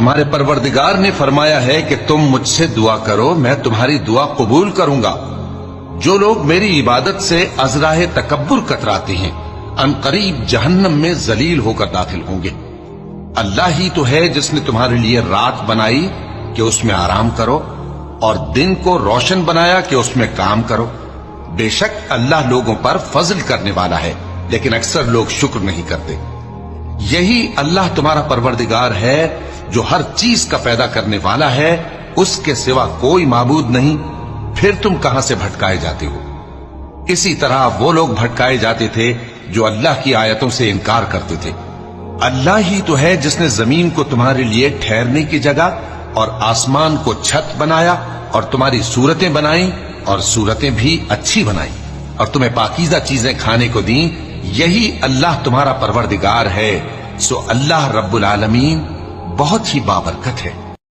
تمہارے پروردگار نے فرمایا ہے کہ تم مجھ سے دعا کرو، میں تمہاری دعا قبول کروں گا۔ جو لوگ میری عبادت سے ازراہ تکبر کتراتے ہیں، ان قریب جہنم میں ذلیل ہو کر داخل ہوں گے۔ اللہ ہی تو ہے جس نے تمہارے لیے رات بنائی کہ اس میں آرام کرو، اور دن کو روشن بنایا کہ اس میں کام کرو۔ بے شک اللہ لوگوں پر فضل کرنے والا ہے، لیکن اکثر لوگ شکر نہیں کرتے۔ یہی اللہ تمہارا پروردگار ہے جو ہر چیز کا پیدا کرنے والا ہے، اس کے سوا کوئی معبود نہیں۔ پھر تم کہاں سے بھٹکائے جاتے ہو؟ اسی طرح وہ لوگ بھٹکائے جاتے تھے جو اللہ کی آیتوں سے انکار کرتے تھے۔ اللہ ہی تو ہے جس نے زمین کو تمہارے لیے ٹھہرنے کی جگہ اور آسمان کو چھت بنایا اور تمہاری صورتیں بنائیں اور صورتیں بھی اچھی بنائیں اور تمہیں پاکیزہ چیزیں کھانے کو دیں یہی اللہ تمہارا پروردگار ہے سو اللہ رب العالمین بہت ہی بابرکت ہے۔